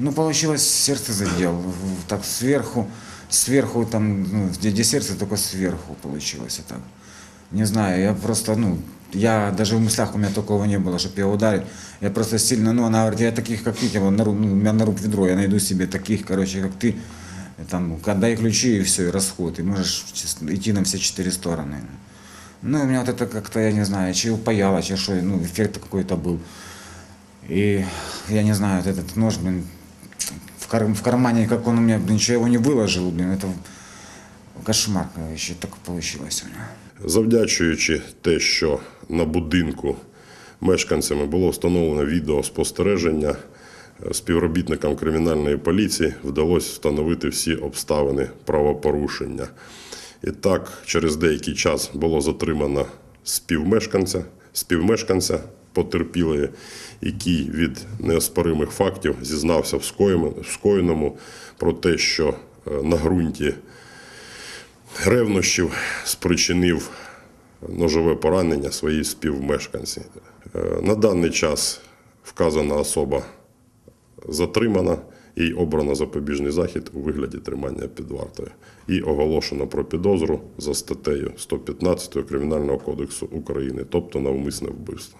Ну, получилось, сердце задел. Так сверху, сверху там, ну, где, сердце, только сверху получилось. Так. Не знаю, я просто, ну, я даже в мыслях у меня такого не было, чтобы его ударить. Я просто сильно, ну, она говорит, я таких, как ты, типа, на, ру- ну, меня на руб ведро, я найду себе таких, короче, как ты. И Там, отдай ключи и все, и расход. И можешь идти на все четыре стороны. Ну, у меня вот это как-то, я не знаю, чи упаяло, чи что, ну, эффект какой-то был. И я не знаю, вот этот нож, блин, кар- в кармане, как он у меня, блин, ничего его не выложил, блин, это кошмар, короче, так получилось у меня. Завдячуючи те, що на будинку мешканцями було встановлено відеоспостереження, е, співробітникам кримінальної поліції вдалося встановити всі обставини правопорушення. І так, через деякий час було затримано співмешканця, співмешканця потерпілої, який від неоспоримих фактів зізнався в скоєному- про те, що е, на ґрунті ревнощів спричинив ножове поранення своїй співмешканці. Е, На даний час вказана особа затримана, їй обрано запобіжний захід у вигляді тримання під вартою і оголошено про підозру за статтею 115 Кримінального кодексу України, тобто навмисне вбивство.